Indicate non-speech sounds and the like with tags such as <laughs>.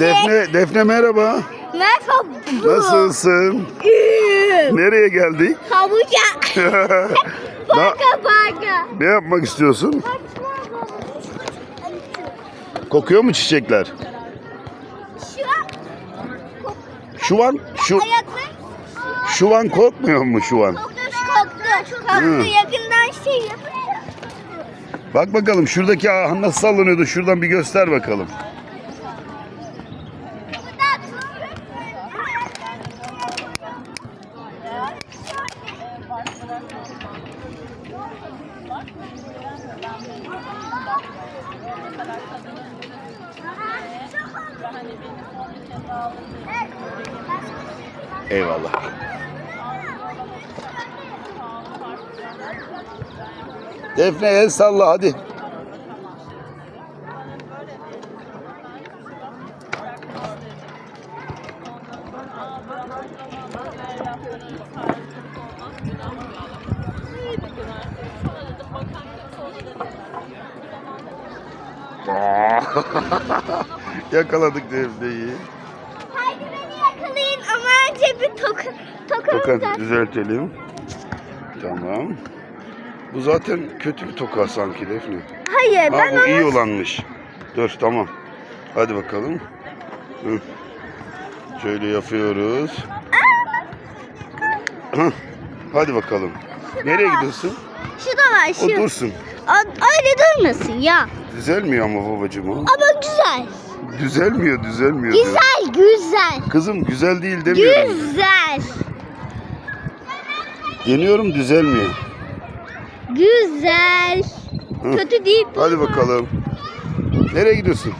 Defne, Defne merhaba. Merhaba. Nasılsın? İyiyim. Nereye geldik? Havuca. <laughs> Parka parka. ne yapmak istiyorsun? Kokuyor mu çiçekler? Şu an Şu an, şu, ayakları şu an korkmuyor mu şu an? koktu. Koktu. Koktu. Hı. Yakından şey yapınca. Bak bakalım şuradaki ağ nasıl sallanıyordu şuradan bir göster bakalım. Eyvallah. Defne el salla hadi. <laughs> Yakaladık Defne'yi. Haydi beni yakalayın ama önce bir toka, tokamı Toka tak. düzeltelim. Tamam. Bu zaten kötü bir toka sanki Defne. Hayır Ha ben bu onu... iyi olanmış. Dur tamam. Hadi bakalım. Hı. Şöyle yapıyoruz. Hadi bakalım. Nereye gidiyorsun? Şu da var O şu. dursun. O- öyle durmasın ya. Düzelmiyor ama babacığım o. Ama güzel. Düzelmiyor, düzelmiyor. Güzel güzel. Kızım güzel değil demiyorum. Güzel. Deniyorum düzelmiyor. Güzel. Hı. Kötü değil bu. Hadi bakalım. Nereye gidiyorsun?